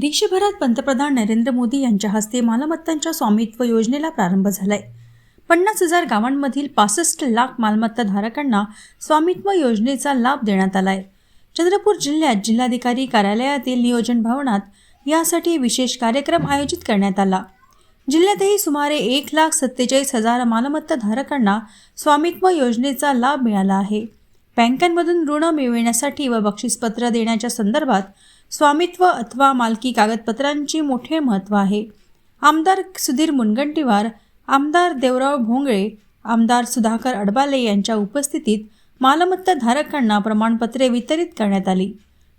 देशभरात पंतप्रधान नरेंद्र मोदी यांच्या हस्ते मालमत्तांच्या स्वामित्व योजनेला प्रारंभ झालाय. पन्नास हजार गावांमधील पासष्ट लाख मालमत्ता धारकांना स्वामित्व योजनेचा लाभ देण्यात आलाय. चंद्रपूर जिल्ह्यात जिल्हाधिकारी कार्यालयातील नियोजन भवनात यासाठी विशेष कार्यक्रम आयोजित करण्यात आला. जिल्ह्यातही सुमारे एक लाख सत्तेचाळीस हजार मालमत्ता धारकांना स्वामित्व योजनेचा लाभ मिळाला आहे. बँकांमधून ऋण मिळविण्यासाठी व बक्षीसपत्र देण्याच्या संदर्भात स्वामित्व अथवा मालकी कागदपत्रांची मोठे महत्त्व आहे. आमदार सुधीर मुनगंटीवार आमदार देवराव भोंगळे आमदार सुधाकर अडबाले यांच्या उपस्थितीत मालमत्ता धारकांना प्रमाणपत्रे वितरित करण्यात आली.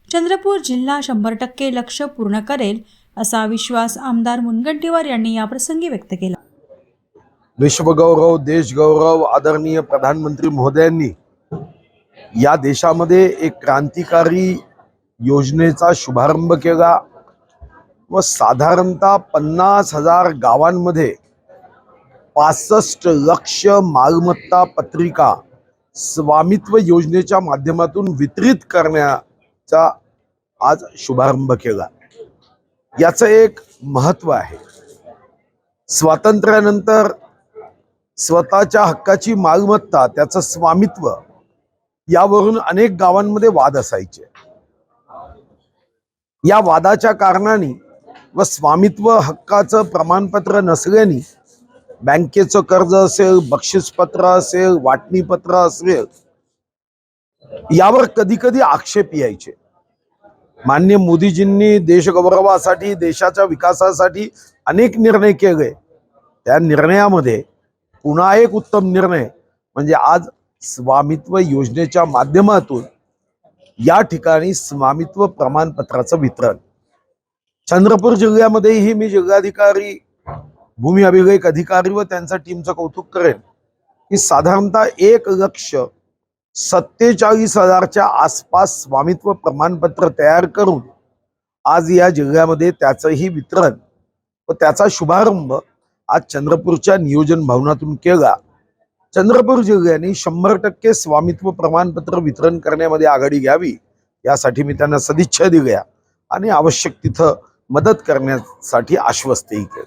चंद्रपूर जिल्हा शंभर टक्के लक्ष पूर्ण करेल असा विश्वास आमदार मुनगंटीवार यांनी याप्रसंगी व्यक्त केला. विश्वगौरव देशगौरव आदरणीय प्रधानमंत्री महोदयांनी या देशामध्ये एक क्रांतिकारी योजनेचा शुभारंभ केला. व साधारणतः पन्नास हजार गावांमध्ये पासष्ट लक्ष मालमत्ता पत्रिका स्वामित्व योजनेच्या माध्यमातून वितरित करण्याचा आज शुभारंभ केला. याचं एक महत्त्व आहे. स्वातंत्र्यानंतर स्वतःच्या हक्काची मालमत्ता त्याचं स्वामित्व यावरून अनेक गावांमध्ये वाद असायचे. या वादाच्या कारणाने व स्वामित्व हक्काचं प्रमाणपत्र नसल्याने बँकेचं कर्ज असेल बक्षीसपत्र असेल वाटणीपत्र असेल यावर कधी कधी आक्षेप यायचे. मान्य मोदीजींनी देशगौरवासाठी देशाच्या विकासासाठी अनेक निर्णय केले. त्या निर्णयामध्ये पुन्हा एक उत्तम निर्णय म्हणजे आज स्वामित्व योजनेच्या माध्यमातून या ठिकाणी स्वामित्व प्रमाणपत्राचं वितरण. चंद्रपूर जिल्ह्यामध्येही मी जिल्हाधिकारी भूमी अभिलेख अधिकारी व त्यांचा टीमचं कौतुक करेन की साधारणतः एक लक्ष सत्तेचाळीस हजारच्या आसपास स्वामित्व प्रमाणपत्र तयार करून आज या जिल्ह्यामध्ये त्याचंही वितरण व त्याचा शुभारंभ आज चंद्रपूरच्या नियोजन भवनातून केला. चंद्रपूर जिल्ह्याने शंभर टक्के स्वामित्व प्रमाणपत्र वितरण करण्यामध्ये आघाडी घ्यावी यासाठी मी त्यांना सदिच्छा दिल्या आणि आवश्यक तिथं मदत करण्यासाठी आश्वस्तही केलं.